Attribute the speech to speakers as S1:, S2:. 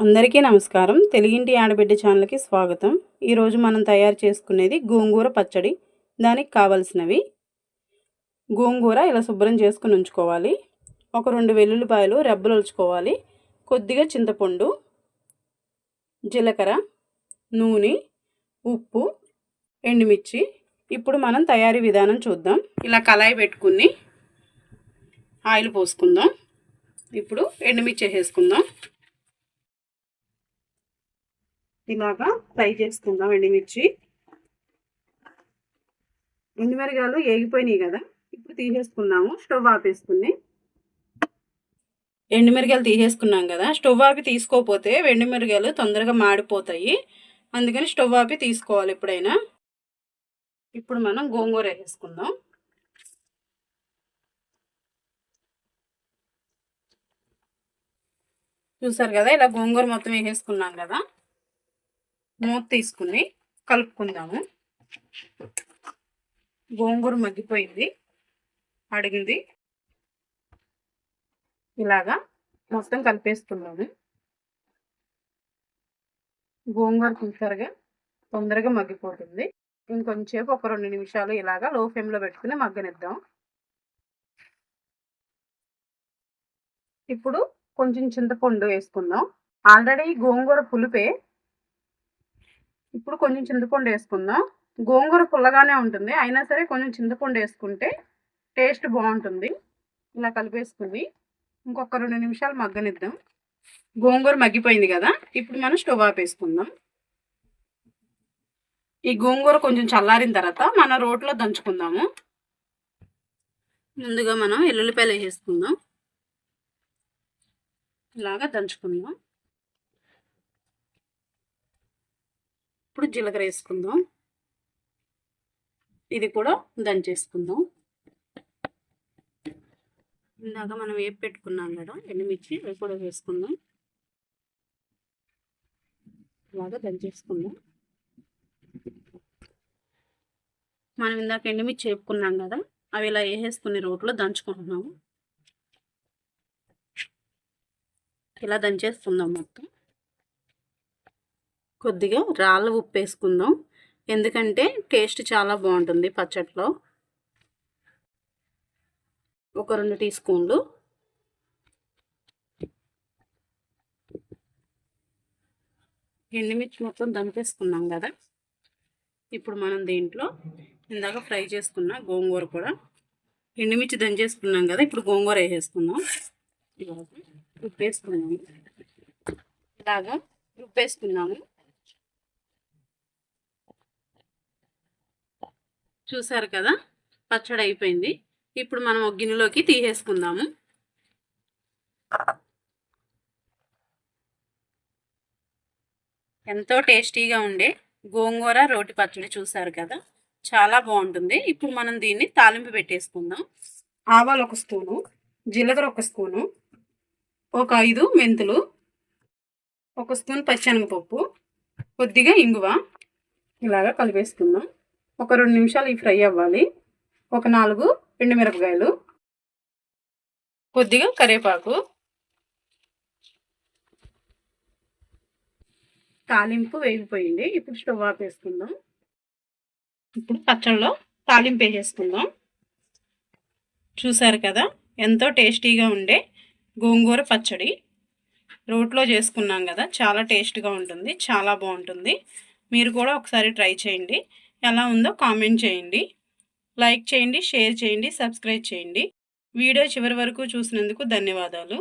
S1: అందరికీ నమస్కారం. తెలుగింటి ఆడబిడ్డ ఛానల్కి స్వాగతం. ఈరోజు మనం తయారు చేసుకునేది గోంగూర పచ్చడి. దానికి కావలసినవి గోంగూర ఇలా శుభ్రం చేసుకుని ఉంచుకోవాలి. ఒక రెండు వెల్లుల్లిపాయలు రెబ్బలు ఉంచుకోవాలి కొద్దిగా చింతపండు జీలకర్ర నూనె ఉప్పు ఎండుమిర్చి. ఇప్పుడు మనం తయారీ విధానం చూద్దాం. ఇలా కళాయి పెట్టుకుని ఆయిల్ పోసుకుందాం. ఇప్పుడు ఎండుమిర్చి వేసుకుందాం ఇలాగా ఫ్రై చేసుకుందాం ఎండుమిర్చి ఎండుమిరగాలు ఏగిపోయినాయి కదా ఇప్పుడు తీసేసుకున్నాము. స్టవ్ ఆపేసుకుని. ఎండుమిరగాయలు తీసేసుకున్నాం కదా స్టవ్ ఆపి తీసుకోకపోతే ఎండుమిరగాయలు తొందరగా మాడిపోతాయి. అందుకని స్టవ్ ఆపి తీసుకోవాలి ఎప్పుడైనా. ఇప్పుడు మనం గోంగూర వేసేసుకుందాం. చూసారు కదా ఇలా గోంగూర మొత్తం వేసేసుకున్నాం కదా. మూత తీసుకుని కలుపుకుందాము. గోంగూర మగ్గిపోయింది. అడిగింది. ఇలాగా మొత్తం కలిపేసుకున్నాము గోంగూర చూసారుగా తొందరగా మగ్గిపోతుంది. ఇంకొంచేపు ఒక రెండు నిమిషాలు ఇలాగా లో ఫ్లేమ్లో పెట్టుకుని మగ్గనిద్దాం. ఇప్పుడు కొంచెం చింతపండు వేసుకుందాం. ఆల్రెడీ గోంగూర పులిపే ఇప్పుడు కొంచెం చింతపండు వేసుకుందాం. గోంగూర పుల్లగానే ఉంటుంది. అయినా సరే కొంచెం చింతపండు వేసుకుంటే టేస్ట్ బాగుంటుంది. ఇలా కలిపేసుకుంది ఇంకొక రెండు నిమిషాలు మగ్గనిద్దాం. గోంగూర మగ్గిపోయింది కదా? ఇప్పుడు మనం స్టవ్ ఆపేసుకుందాం ఈ గోంగూర కొంచెం చల్లారిన తర్వాత మన రోట్లో దంచుకుందాము. ముందుగా మనం ఎల్లుల్లిపాయలు వేసేసుకుందాం ఇలాగా దంచుకుందాం. జీలకర్ర వేసుకుందాం. ఇది కూడా దంచేసుకుందాం ఇందాక మనం వేపు పెట్టుకున్నాం కదా ఎండుమిర్చి అవి కూడా వేసుకుందాం. బాగా దంచేసుకుందాం మనం ఇందాక ఎండుమిర్చి వేపుకున్నాం కదా అవి ఇలా వేసేసుకుని రోట్లో దంచుకుంటున్నాము. ఇలా దంచేసుకుందాం మొత్తం. కొద్దిగా రాళ్ళ ఉప్పు వేసుకుందాం ఎందుకంటే టేస్ట్ చాలా బాగుంటుంది పచ్చట్లో. ఒక రెండు టీ స్పూన్లు. ఎండుమిర్చి మొత్తం దంపేసుకున్నాం కదా. ఇప్పుడు మనం దీంట్లో ఇందాక ఫ్రై చేసుకున్న గోంగూర కూడా ఎండుమిర్చి దంచేసుకున్నాం కదా. ఇప్పుడు గోంగూర వేసేసుకుందాం. ఉప్పు వేసుకున్నాము ఇలాగా ఉప్పు వేసుకున్నాము చూసారు కదా? పచ్చడి అయిపోయింది. ఇప్పుడు మనం ఒక గిన్నెలోకి తీసేసుకుందాము. ఎంతో టేస్టీగా ఉండే గోంగూర రోటి పచ్చడి చూసారు కదా? చాలా బాగుంటుంది. ఇప్పుడు మనం దీన్ని తాలింపు పెట్టేసుకుందాం. ఆవాలు ఒక స్పూను జీలకర్ర ఒక స్పూను ఒక ఐదు మెంతులు ఒక స్పూన్ పచ్చెనగపప్పు కొద్దిగా ఇంగువ. ఇలాగా కలిపేసుకుందాం. ఒక రెండు నిమిషాలు ఈ ఫ్రై అవ్వాలి. ఒక నాలుగు మిరపకాయలు. కొద్దిగా కరివేపాకు. తాలింపు వేగిపోయింది. ఇప్పుడు స్టవ్ ఆపేసుకుందాం. ఇప్పుడు పచ్చళ్ళలో తాలింపు వేసేసుకుందాం. చూసారు కదా? ఎంతో టేస్టీగా ఉండే గోంగూర పచ్చడి. రోట్లో చేసుకున్నాం కదా? చాలా టేస్ట్గా ఉంటుంది. చాలా బాగుంటుంది. మీరు కూడా ఒకసారి ట్రై చేయండి. ఎలా ఉందో కామెంట్ చేయండి. లైక్ చేయండి షేర్ చేయండి సబ్స్క్రైబ్ చేయండి. వీడియో చివరి వరకు చూసినందుకు ధన్యవాదాలు.